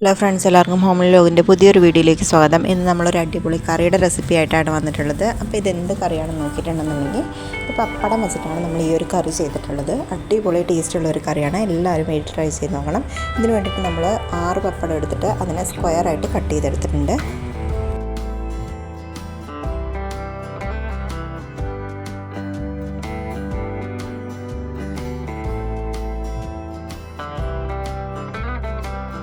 Hello friends എല്ലാവർക്കും home ലോഗിന്റെ പുതിയൊരു വീഡിയോയിലേക്ക് സ്വാഗതം. ഇന്ന് നമ്മളൊരു അടിപൊളി കറിയുടെ റെസിപ്പി ആയിട്ടാണ് വന്നിട്ടുള്ളത്. അപ്പോൾ ഇതെന്ത് കറിയാണെന്ന് നോക്കിയിട്ടുണ്ടെന്നുണ്ടെങ്കിൽ ഇപ്പോൾ പപ്പടം വെച്ചിട്ടാണ് നമ്മൾ ഈ ഒരു കറി ചെയ്തിട്ടുള്ളത്. അടിപൊളി ടേസ്റ്റുള്ള ഒരു കറിയാണ്. എല്ലാവരും വീട്ടിൽ ട്രൈ ചെയ്ത് നോക്കണം. ഇതിന് വേണ്ടിയിട്ട് നമ്മൾ ആറ് പപ്പടം എടുത്തിട്ട് അതിനെ സ്ക്വയറായിട്ട് കട്ട് ചെയ്തെടുത്തിട്ടുണ്ട്.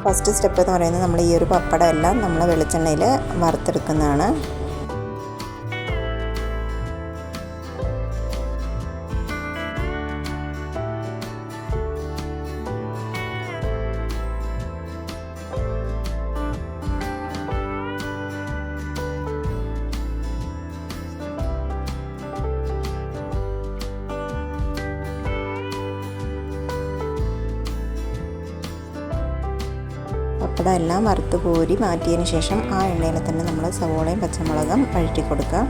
ഫസ്റ്റ് സ്റ്റെപ്പ് എന്ന് പറയുന്നത് നമ്മൾ ഈ ഒരു പപ്പടം എല്ലാം നമ്മൾ വെളിച്ചെണ്ണയിൽ വറുത്തെടുക്കുന്നതാണ്. പപ്പടം എല്ലാം വറുത്ത് കോരി മാറ്റിയതിന് ശേഷം ആ എണ്ണയിൽ തന്നെ നമ്മൾ സവോളയും പച്ചമുളകും വഴറ്റി കൊടുക്കാം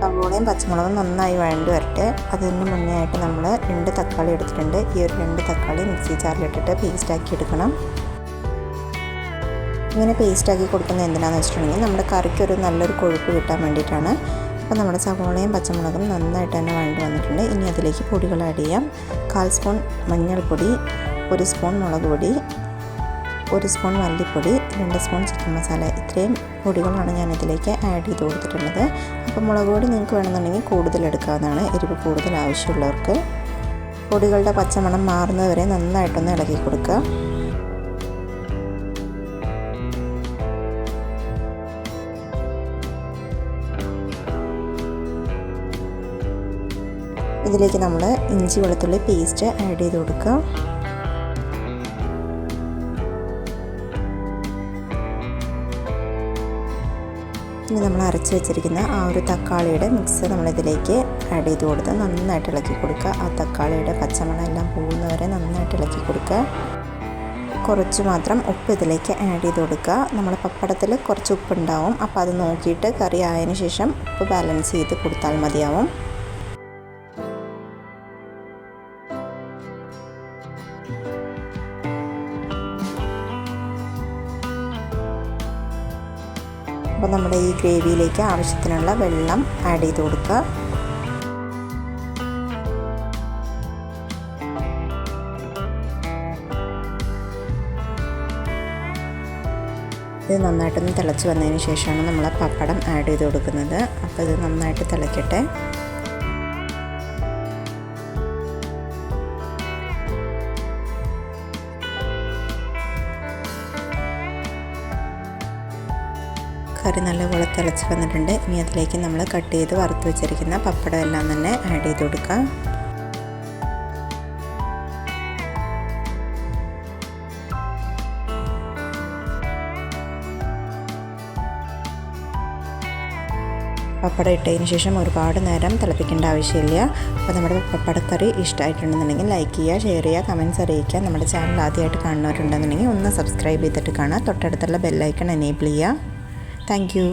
സവോളയും പച്ചമുളകും നന്നായി വഴണ്ട് വരട്ടെ. അതിന് മുന്നേ ആയിട്ട് നമ്മൾ രണ്ട് തക്കാളി എടുത്തിട്ടുണ്ട്. ഈ ഒരു രണ്ട് തക്കാളി മിക്സി ജാറിലിട്ടിട്ട് പേസ്റ്റാക്കി എടുക്കണം. ഇങ്ങനെ പേസ്റ്റാക്കി കൊടുക്കുന്നത് എന്തിനാണെന്ന് വെച്ചിട്ടുണ്ടെങ്കിൽ നമ്മുടെ കറിക്കൊരു നല്ലൊരു കൊഴുപ്പ് കിട്ടാൻ വേണ്ടിയിട്ടാണ്. അപ്പോൾ നമ്മുടെ സവോളയും പച്ചമുളകും നന്നായിട്ട് തന്നെ വഴണ്ട് വന്നിട്ടുണ്ട്. ഇനി അതിലേക്ക് പൊടികൾ ആഡ് ചെയ്യാം. കാൽ സ്പൂൺ മഞ്ഞൾപ്പൊടി ഒരു സ്പൂൺ മുളക് പൊടി ഒരു സ്പൂൺ മല്ലിപ്പൊടി രണ്ട് സ്പൂൺ ചിക്കൻ മസാല. ഇത്രയും പൊടികളാണ് ഞാൻ ഇതിലേക്ക് ആഡ് ചെയ്ത് കൊടുത്തിട്ടുള്ളത്. അപ്പോൾ മുളക് പൊടി നിങ്ങൾക്ക് വേണമെന്നുണ്ടെങ്കിൽ കൂടുതൽ എടുക്കാവുന്നതാണ്. എരിവ് കൂടുതൽ ആവശ്യമുള്ളവർക്ക്. പൊടികളുടെ പച്ചമണം മാറുന്നതുവരെ നന്നായിട്ടൊന്ന് ഇളക്കി കൊടുക്കുക. ഇതിലേക്ക് നമ്മൾ ഇഞ്ചി വെളുത്തുള്ളി പേസ്റ്റ് ആഡ് ചെയ്ത് കൊടുക്കുക. ഇനി നമ്മൾ അരച്ച് വെച്ചിരിക്കുന്ന ആ ഒരു തക്കാളിയുടെ മിക്സ് നമ്മളിതിലേക്ക് ആഡ് ചെയ്ത് കൊടുത്ത് നന്നായിട്ട് ഇളക്കി കൊടുക്കുക. ആ തക്കാളിയുടെ പച്ചമണം എല്ലാം പോകുന്നവരെ നന്നായിട്ട് ഇളക്കി കൊടുക്കുക. കുറച്ച് മാത്രം ഉപ്പ് ഇതിലേക്ക് ആഡ് ചെയ്ത് കൊടുക്കുക. നമ്മൾ പപ്പടത്തിൽ കുറച്ച് ഉപ്പുണ്ടാവും. അപ്പോൾ അത് നോക്കിയിട്ട് കറി ആയതിനു ശേഷം ഉപ്പ് ബാലൻസ് ചെയ്ത് കൊടുത്താൽ മതിയാവും. അപ്പോൾ നമ്മുടെ ഈ ഗ്രേവിയിലേക്ക് ആവശ്യത്തിനുള്ള വെള്ളം ആഡ് ചെയ്ത് കൊടുക്കുക. ഇത് നന്നായിട്ടൊന്ന് തിളച്ച് വന്നതിന് ശേഷമാണ് നമ്മൾ പപ്പടം ആഡ് ചെയ്ത് കൊടുക്കുന്നത്. അപ്പോൾ ഇത് നന്നായിട്ട് തിളയ്ക്കട്ടെ കറി നല്ലപോലെ തിളച്ച് വന്നിട്ടുണ്ട്. ഇനി അതിലേക്ക് നമ്മൾ കട്ട് ചെയ്ത് വറുത്ത് വെച്ചിരിക്കുന്ന പപ്പടം എല്ലാം തന്നെ ആഡ് ചെയ്ത് കൊടുക്കാം. പപ്പടം ഇട്ടതിന് ശേഷം ഒരുപാട് നേരം തിളപ്പിക്കേണ്ട ആവശ്യമില്ല. അപ്പോൾ നമ്മുടെ പപ്പടക്കറി ഇഷ്ടമായിട്ടുണ്ടെന്നുണ്ടെങ്കിൽ ലൈക്ക് ചെയ്യുക ഷെയർ ചെയ്യുക കമന്റ്സ് അറിയിക്കുക. നമ്മുടെ ചാനൽ ആദ്യമായിട്ട് കാണുന്നവരുണ്ടെന്നുണ്ടെങ്കിൽ ഒന്ന് സബ്സ്ക്രൈബ് ചെയ്തിട്ട് കാണുക. തൊട്ടടുത്തുള്ള ബെല്ലൈക്കൺ എനേബിൾ ചെയ്യുക. தேங்க்யூ